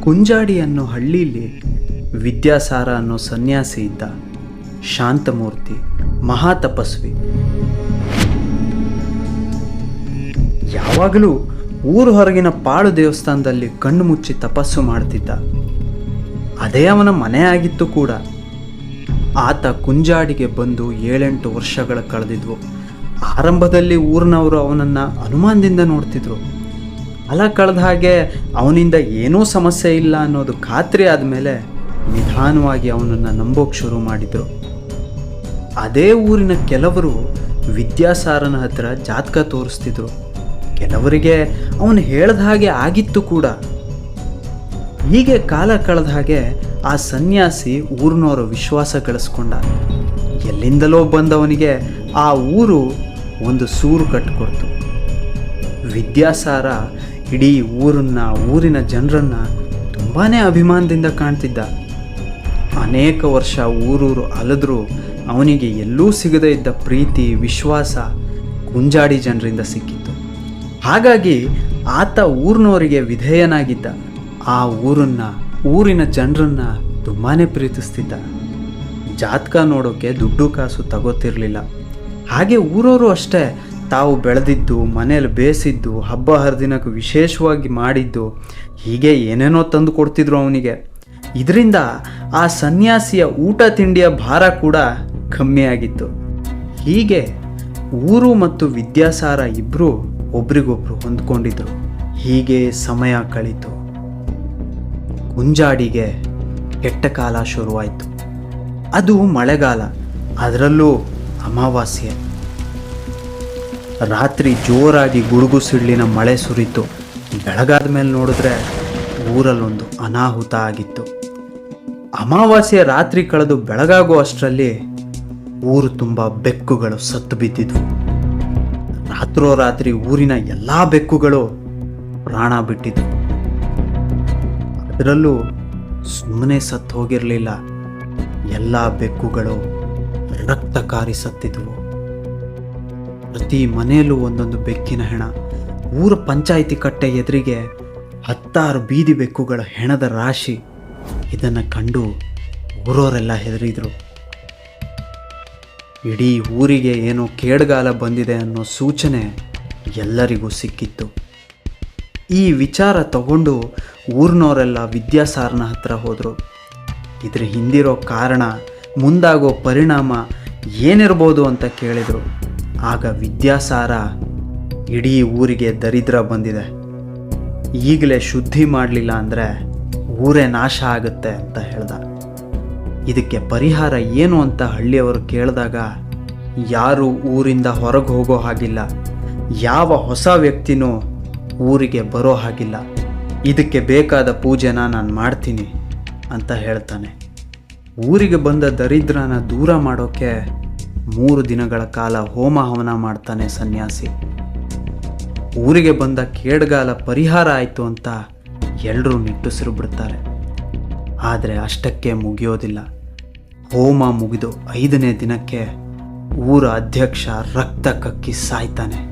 ಕುಂಜಾಡಿ ಅನ್ನೋ ಹಳ್ಳಿಯಲ್ಲಿ ವಿದ್ಯಾಸಾರ ಅನ್ನೋ ಸನ್ಯಾಸಿ ಇದ್ದ ಶಾಂತಮೂರ್ತಿ, ಮಹಾತಪಸ್ವಿ. ಯಾವಾಗಲೂ ಊರು ಹೊರಗಿನ ಪಾಳು ದೇವಸ್ಥಾನದಲ್ಲಿ ಕಣ್ಣು ಮುಚ್ಚಿ ತಪಸ್ಸು ಮಾಡ್ತಿದ್ದ. ಅದೇ ಅವನ ಮನೆ ಆಗಿತ್ತು ಕೂಡ. ಆತ ಕುಂಜಾಡಿಗೆ ಬಂದು ಏಳೆಂಟು ವರ್ಷಗಳ ಕಳೆದಿದ್ವು. ಆರಂಭದಲ್ಲಿ ಊರಿನವರು ಅವನನ್ನು ಅನುಮಾನದಿಂದ ನೋಡ್ತಿದ್ರು. ಕಾಲ ಕಳೆದ ಹಾಗೆ ಅವನಿಂದ ಏನೂ ಸಮಸ್ಯೆ ಇಲ್ಲ ಅನ್ನೋದು ಖಾತ್ರಿ ಆದಮೇಲೆ ನಿಧಾನವಾಗಿ ಅವನನ್ನು ನಂಬೋಕೆ ಶುರು ಮಾಡಿದರು. ಅದೇ ಊರಿನ ಕೆಲವರು ವಿದ್ಯಾಸಾರನ ಹತ್ರ ಜಾತಕ ತೋರಿಸ್ತಿದ್ರು. ಕೆಲವರಿಗೆ ಅವನು ಹೇಳ್ದ ಹಾಗೆ ಆಗಿತ್ತು ಕೂಡ. ಹೀಗೆ ಕಾಲ ಕಳೆದ ಹಾಗೆ ಆ ಸನ್ಯಾಸಿ ಊರಿನವರ ವಿಶ್ವಾಸ ಗಳಿಸ್ಕೊಂಡ. ಎಲ್ಲಿಂದಲೋ ಬಂದವನಿಗೆ ಆ ಊರು ಒಂದು ಸೂರು ಕಟ್ಟಿಕೊಡ್ತು ವಿದ್ಯಾಸಾರ ಇಡೀ ಊರನ್ನ, ಊರಿನ ಜನರನ್ನ ತುಂಬಾ ಅಭಿಮಾನದಿಂದ ಕಾಣ್ತಿದ್ದ. ಅನೇಕ ವರ್ಷ ಊರೂರು ಅಲದ್ರು ಅವನಿಗೆ ಎಲ್ಲೂ ಸಿಗದೇ ಇದ್ದ ಪ್ರೀತಿ, ವಿಶ್ವಾಸ ಕುಂಜಾಡಿ ಜನರಿಂದ ಸಿಕ್ಕಿತ್ತು. ಹಾಗಾಗಿ ಆತ ಊರಿನವರಿಗೆ ವಿಧೇಯನಾಗಿದ್ದ. ಆ ಊರನ್ನ, ಊರಿನ ಜನರನ್ನ ತುಂಬಾ ಪ್ರೀತಿಸ್ತಿದ್ದ. ಜಾತಕ ನೋಡೋಕೆ ದುಡ್ಡು ಕಾಸು ತಗೋತಿರ್ಲಿಲ್ಲ. ಹಾಗೆ ಊರವರು ಅಷ್ಟೇ ತಾವು ಬೆಳೆದಿದ್ದು ಮನೇಲಿ ಬೇಯಿಸಿದ್ದು, ಹಬ್ಬ ಹರಿದಿನಕ್ಕೆ ವಿಶೇಷವಾಗಿ ಮಾಡಿದ್ದು, ಹೀಗೆ ಏನೇನೋ ತಂದು ಕೊಡ್ತಿದ್ರು ಅವನಿಗೆ. ಇದರಿಂದ ಆ ಸನ್ಯಾಸಿಯ ಊಟ ತಿಂಡಿಯ ಭಾರ ಕೂಡ ಕಮ್ಮಿಯಾಗಿತ್ತು ಹೀಗೆ ಊರು ಮತ್ತು ವಿದ್ಯಾಸಾರ ಇಬ್ಬರು ಒಬ್ರಿಗೊಬ್ರು ಹೊಂದ್ಕೊಂಡಿದ್ರು. ಹೀಗೆ ಸಮಯ ಕಳೀತು. ಗುಂಜಾಡಿಗೆ ಕೆಟ್ಟ ಕಾಲ ಶುರುವಾಯಿತು. ಅದು ಮಳೆಗಾಲ, ಅದರಲ್ಲೂ ಅಮಾವಾಸ್ಯೆ. ರಾತ್ರಿ ಜೋರಾಗಿ ಗುಡುಗು ಸಿಡ್ಲಿನ ಮಳೆ ಸುರಿತು. ಬೆಳಗಾದ ಮೇಲೆ ನೋಡಿದ್ರೆ ಊರಲ್ಲೊಂದು ಅನಾಹುತ ಆಗಿತ್ತು. ಅಮಾವಾಸ್ಯೆ ರಾತ್ರಿ ಕಳೆದು ಬೆಳಗಾಗೋ ಅಷ್ಟರಲ್ಲಿ ಊರು ತುಂಬ ಬೆಕ್ಕುಗಳು ಸತ್ತು ಬಿದ್ದಿದ್ವು. ರಾತ್ರೋರಾತ್ರಿ ಊರಿನ ಎಲ್ಲ ಬೆಕ್ಕುಗಳು ಪ್ರಾಣ ಬಿಟ್ಟಿದ್ವು. ಅದರಲ್ಲೂ ಸುಮ್ಮನೆ ಸತ್ತು ಹೋಗಿರಲಿಲ್ಲ. ಎಲ್ಲ ಬೆಕ್ಕುಗಳು ರಕ್ತಕಾರಿ ಸತ್ತಿದ್ವು. ಪ್ರತಿ ಮನೆಯಲ್ಲೂ ಒಂದೊಂದು ಬೆಕ್ಕಿನ ಹೆಣ. ಊರ ಪಂಚಾಯಿತಿ ಕಟ್ಟೆ ಎದುರಿಗೆ ಹತ್ತಾರು ಬೀದಿ ಬೆಕ್ಕುಗಳ ಹೆಣದ ರಾಶಿ. ಇದನ್ನು ಕಂಡು ಊರೋರೆಲ್ಲ ಹೆದರಿದ್ರು. ಇಡೀ ಊರಿಗೆ ಏನೋ ಕೇಡ್ಗಾಲ ಬಂದಿದೆ ಅನ್ನೋ ಸೂಚನೆ ಎಲ್ಲರಿಗೂ ಸಿಕ್ಕಿತ್ತು. ಈ ವಿಚಾರ ತಗೊಂಡು ಊರಿನವರೆಲ್ಲ ವಿದ್ಯಾಸಾರನ ಹತ್ರ ಹೋದರು. ಇದ್ರ ಹಿಂದಿರೋ ಕಾರಣ, ಮುಂದಾಗೋ ಪರಿಣಾಮ ಏನಿರ್ಬೋದು ಅಂತ ಕೇಳಿದರು. ಆಗ ವಿದ್ಯಾಸಾರ ಇಡೀ ಊರಿಗೆ ದರಿದ್ರ ಬಂದಿದೆ. ಈಗಲೇ ಶುದ್ಧಿ ಮಾಡಲಿಲ್ಲ ಅಂದರೆ ಊರೇ ನಾಶ ಆಗುತ್ತೆ ಅಂತ ಹೇಳ್ದ. ಇದಕ್ಕೆ ಪರಿಹಾರ ಏನು ಅಂತ ಹಳ್ಳಿಯವರು ಕೇಳಿದಾಗ ಯಾರು ಊರಿಂದ ಹೊರಗೆ ಹೋಗೋ ಹಾಗಿಲ್ಲ. ಯಾವ ಹೊಸ ವ್ಯಕ್ತಿನೂ ಊರಿಗೆ ಬರೋ ಹಾಗಿಲ್ಲ. ಇದಕ್ಕೆ ಬೇಕಾದ ಪೂಜೆನ ನಾನು ಮಾಡ್ತೀನಿ ಅಂತ ಹೇಳ್ತಾನೆ. ಊರಿಗೆ ಬಂದ ದರಿದ್ರನ ದೂರ ಮಾಡೋಕ್ಕೆ ಮೂರು ದಿನಗಳ ಕಾಲ ಹೋಮ ಹವನ ಮಾಡ್ತಾನೆ ಸನ್ಯಾಸಿ. ಊರಿಗೆ ಬಂದ ಕೇಡ್ಗಾಲ ಪರಿಹಾರ ಆಯಿತು ಅಂತ ಎಲ್ಲರೂ ನಿಟ್ಟುಸಿರು ಬಿಡ್ತಾರೆ. ಆದರೆ ಅಷ್ಟಕ್ಕೆ ಮುಗಿಯೋದಿಲ್ಲ. ಹೋಮ ಮುಗಿದು ಐದನೇ ದಿನಕ್ಕೆ ಊರ ಅಧ್ಯಕ್ಷ ರಕ್ತ ಕಕ್ಕಿ ಸಾಯ್ತಾನೆ.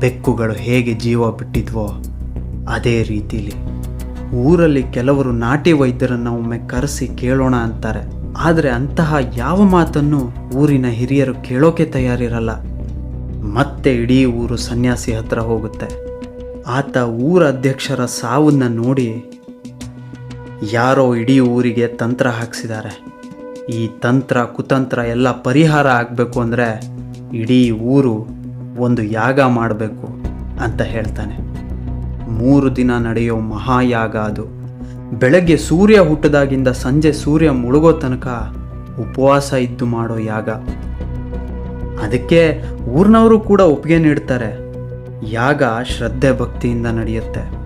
ಬೆಕ್ಕುಗಳು ಹೇಗೆ ಜೀವ ಬಿಟ್ಟಿದ್ವೋ ಅದೇ ರೀತಿಲಿ. ಊರಲ್ಲಿ ಕೆಲವರು ನಾಟಿ ವೈದ್ಯರನ್ನು ಒಮ್ಮೆ ಕರೆಸಿ ಕೇಳೋಣ ಅಂತಾರೆ. ಆದರೆ ಅಂತಹ ಯಾವ ಮಾತನ್ನು ಊರಿನ ಹಿರಿಯರು ಕೇಳೋಕೆ ತಯಾರಿರಲ್ಲ. ಮತ್ತೆ ಇಡೀ ಊರು ಸನ್ಯಾಸಿ ಹತ್ರ ಹೋಗುತ್ತೆ. ಆತ ಊರ ಅಧ್ಯಕ್ಷರ ಸಾವನ್ನ ನೋಡಿ ಯಾರೋ ಇಡೀ ಊರಿಗೆ ತಂತ್ರ ಹಾಕ್ಸಿದ್ದಾರೆ. ಈ ತಂತ್ರ, ಕುತಂತ್ರ ಎಲ್ಲ ಪರಿಹಾರ ಆಗಬೇಕು ಅಂದರೆ ಇಡೀ ಊರು ಒಂದು ಯಾಗ ಮಾಡಬೇಕು ಅಂತ ಹೇಳ್ತಾನೆ. ಮೂರು ದಿನ ನಡೆಯೋ ಮಹಾಯಾಗ ಅದು. ಬೆಳಗ್ಗೆ ಸೂರ್ಯ ಹುಟ್ಟದಾಗಿಂದ ಸಂಜೆ ಸೂರ್ಯ ಮುಳುಗೋ ತನಕ ಉಪವಾಸ ಇದ್ದು ಮಾಡೋ ಯಾಗ. ಅದಕ್ಕೆ ಊರಿನವರು ಕೂಡ ಒಪ್ಪಿಗೆ ನೀಡ್ತಾರೆ. ಯಾಗ ಶ್ರದ್ಧೆ ಭಕ್ತಿಯಿಂದ ನಡೆಯುತ್ತೆ.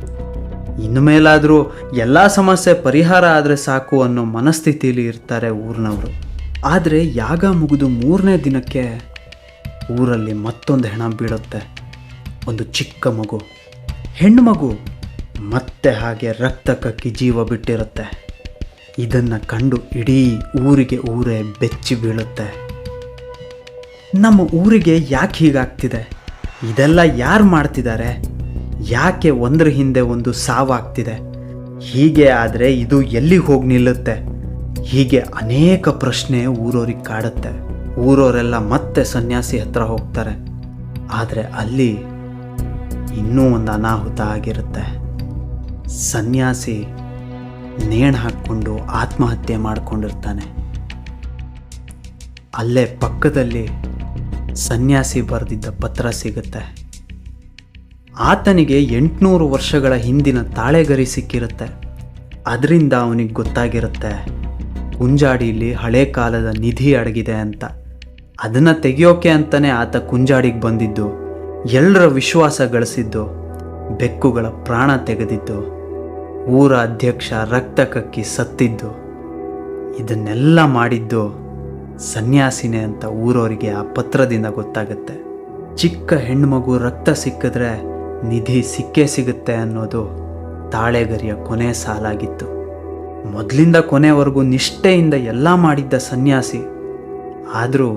ಇನ್ನು ಮೇಲಾದರೂ ಎಲ್ಲ ಸಮಸ್ಯೆ ಪರಿಹಾರ ಆದರೆ ಸಾಕು ಅನ್ನೋ ಮನಸ್ಥಿತಿಯಲ್ಲಿ ಇರ್ತಾರೆ ಊರಿನವರು. ಆದರೆ ಯಾಗ ಮುಗಿದು ಮೂರನೇ ದಿನಕ್ಕೆ ಊರಲ್ಲಿ ಮತ್ತೊಂದು ಹೆಣ ಬೀಳುತ್ತೆ. ಒಂದು ಚಿಕ್ಕ ಮಗು. ಹೆಣ್ಣು ಮಗು ಮತ್ತೆ ಹಾಗೆ ರಕ್ತ ಕಕ್ಕಿ ಜೀವ ಬಿಟ್ಟಿರುತ್ತೆ. ಇದನ್ನು ಕಂಡು ಇಡೀ ಊರಿಗೆ ಊರೇ ಬೆಚ್ಚಿ ಬೀಳುತ್ತೆ. ನಮ್ಮ ಊರಿಗೆ ಯಾಕೆ ಹೀಗಾಗ್ತಿದೆ? ಇದೆಲ್ಲ ಯಾರು ಮಾಡ್ತಿದ್ದಾರೆ? ಯಾಕೆ ಒಂದರ ಹಿಂದೆ ಒಂದು ಸಾವಾಗ್ತಿದೆ? ಹೀಗೆ ಆದರೆ ಇದು ಎಲ್ಲಿಗೆ ಹೋಗಿ ನಿಲ್ಲುತ್ತೆ? ಹೀಗೆ ಅನೇಕ ಪ್ರಶ್ನೆ ಊರವ್ರಿಗೆ ಕಾಡುತ್ತೆ. ಊರವರೆಲ್ಲ ಮತ್ತೆ ಸನ್ಯಾಸಿ ಹತ್ರ ಹೋಗ್ತಾರೆ. ಆದರೆ ಅಲ್ಲಿ ಇನ್ನೂ ಒಂದು ಅನಾಹುತ ಆಗಿರುತ್ತೆ. ಸನ್ಯಾಸಿ ನೇಣು ಹಾಕ್ಕೊಂಡು ಆತ್ಮಹತ್ಯೆ ಮಾಡ್ಕೊಂಡಿರ್ತಾನೆ. ಅಲ್ಲೇ ಪಕ್ಕದಲ್ಲಿ ಸನ್ಯಾಸಿ ಬರೆದಿದ್ದ ಪತ್ರ ಸಿಗುತ್ತೆ. ಆತನಿಗೆ ಎಂಟುನೂರು ವರ್ಷಗಳ ಹಿಂದಿನ ತಾಳೆಗರಿ ಸಿಕ್ಕಿರುತ್ತೆ. ಅದರಿಂದ ಅವನಿಗೆ ಗೊತ್ತಾಗಿರುತ್ತೆ, ಕುಂಜಾಡಿಲಿ ಹಳೆ ಕಾಲದ ನಿಧಿ ಅಡಗಿದೆ ಅಂತ. ಅದನ್ನು ತೆಗೆಯೋಕೆ ಅಂತಲೇ ಆತ ಕುಂಜಾಡಿಗೆ ಬಂದಿದ್ದು. ಎಲ್ಲರ ವಿಶ್ವಾಸ ಗಳಿಸಿದ್ದು, ಬೆಕ್ಕುಗಳ ಪ್ರಾಣ ತೆಗೆದಿದ್ದು, ಊರ ಅಧ್ಯಕ್ಷ ರಕ್ತ ಕಕ್ಕಿ ಸತ್ತಿದ್ದು, ಇದನ್ನೆಲ್ಲ ಮಾಡಿದ್ದು ಸನ್ಯಾಸಿನೇ ಅಂತ ಊರವರಿಗೆ ಆ ಪತ್ರದಿಂದ ಗೊತ್ತಾಗುತ್ತೆ. ಚಿಕ್ಕ ಹೆಣ್ಮಗು ರಕ್ತ ಸಿಕ್ಕಿದ್ರೆ ನಿಧಿ ಸಿಕ್ಕೇ ಸಿಗುತ್ತೆ ಅನ್ನೋದು ತಾಳೆಗರಿಯ ಕೊನೆ ಸಾಲಾಗಿತ್ತು. ಮೊದಲಿಂದ ಕೊನೆವರೆಗೂ ನಿಷ್ಠೆಯಿಂದ ಎಲ್ಲ ಮಾಡಿದ್ದ ಸನ್ಯಾಸಿ, ಆದರೂ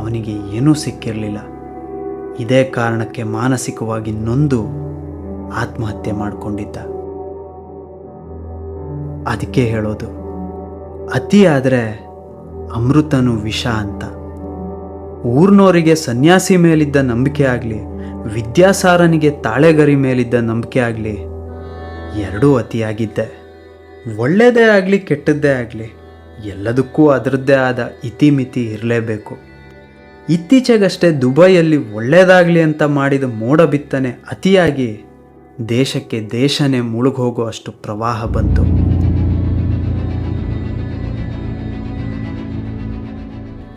ಅವನಿಗೆ ಏನೂ ಸಿಕ್ಕಿರಲಿಲ್ಲ. ಇದೇ ಕಾರಣಕ್ಕೆ ಮಾನಸಿಕವಾಗಿ ನೊಂದು ಆತ್ಮಹತ್ಯೆ ಮಾಡಿಕೊಂಡಿದ್ದ. ಅದಕ್ಕೆ ಹೇಳೋದು ಅತಿ ಆದರೆ ಅಮೃತನು ವಿಷ ಅಂತ. ಊರ್ನೋರಿಗೆ ಸನ್ಯಾಸಿ ಮೇಲಿದ್ದ ನಂಬಿಕೆ ಆಗಲಿ, ವಿದ್ಯಾಸಾರನಿಗೆ ತಾಳೆಗರಿ ಮೇಲಿದ್ದ ನಂಬಿಕೆ ಆಗಲಿ, ಎರಡೂ ಅತಿಯಾಗಿದ್ದೆ. ಒಳ್ಳೆಯದೇ ಆಗಲಿ, ಕೆಟ್ಟದ್ದೇ ಆಗಲಿ, ಎಲ್ಲದಕ್ಕೂ ಅದರದ್ದೇ ಆದ ಇತಿಮಿತಿ ಇರಲೇಬೇಕು. ಇತ್ತೀಚೆಗಷ್ಟೇ ದುಬೈಯಲ್ಲಿ ಒಳ್ಳೆಯದಾಗಲಿ ಅಂತ ಮಾಡಿದ ಮೋಡ ಬಿತ್ತನೆ ಅತಿಯಾಗಿ ದೇಶಕ್ಕೆ ದೇಶನೇ ಮುಳುಗೋಗೋ ಅಷ್ಟು ಪ್ರವಾಹ ಬಂತು.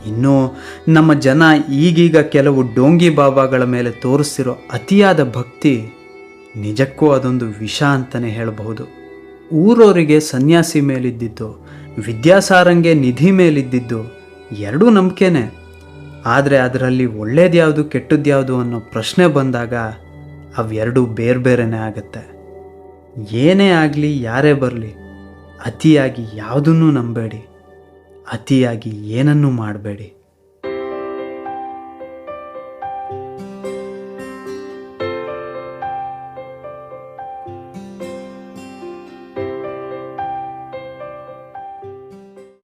ಇನ್ನು ನಮ್ಮ ಜನ ಈಗೀಗ ಕೆಲವು ಡೋಂಗಿ ಬಾಬಾಗಳ ಮೇಲೆ ತೋರಿಸ್ತಿರೋ ಅತಿಯಾದ ಭಕ್ತಿ ನಿಜಕ್ಕೂ ಅದೊಂದು ವಿಷ ಅಂತಲೇ ಹೇಳಬಹುದು. ಊರವರಿಗೆ ಸನ್ಯಾಸಿ ಮೇಲಿದ್ದಿದ್ದು, ವಿದ್ಯಾಸಾರಂಗೆ ನಿಧಿ ಮೇಲಿದ್ದಿದ್ದು ಎರಡೂ ನಂಬಿಕೆನೇ. ಆದರೆ ಅದರಲ್ಲಿ ಒಳ್ಳೇದು ಯಾವುದು ಕೆಟ್ಟದ್ದು ಯಾವುದು ಅನ್ನೋ ಪ್ರಶ್ನೆ ಬಂದಾಗ ಅವೆರಡೂ ಬೇರೆ ಬೇರೆನೇ ಆಗುತ್ತೆ. ಏನೇ ಆಗಲಿ ಯಾರೇ ಬರಲಿ, ಅತಿಯಾಗಿ ಯಾವುದನ್ನೂ ನಂಬೇಡಿ, ಅತಿಯಾಗಿ ಏನನ್ನೂ ಮಾಡಬೇಡಿ.